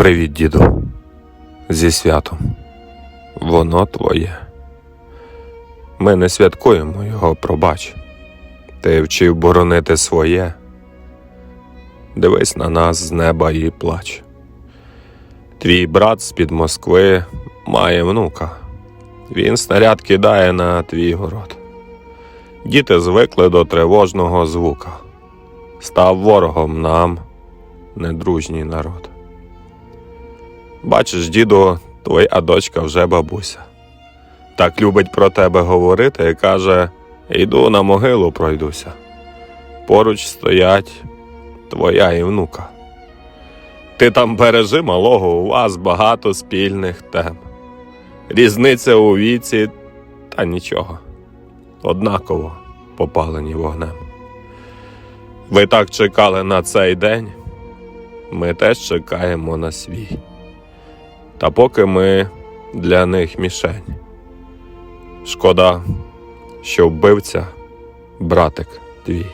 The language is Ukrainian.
Привіт, діду. Зі святом. Воно твоє. Ми не святкуємо його, пробач. Ти вчив боронити своє. Дивись на нас з неба і плач. Твій брат з-під Москви має внука. Він снаряд кидає на твій город. Діти звикли до тривожного звука. Став ворогом нам, недружній народ. Бачиш, діду, твоя дочка вже бабуся. Так любить про тебе говорити і каже: Йду на могилу пройдуся. Поруч стоять твоя і внука. Ти там бережи малого, у вас багато спільних тем. Різниця у віці, та нічого. Однаково попалені вогнем. Ви так чекали на цей день, ми теж чекаємо на свій. Та поки ми для них мішень. Шкода, що вбивця, братик твій.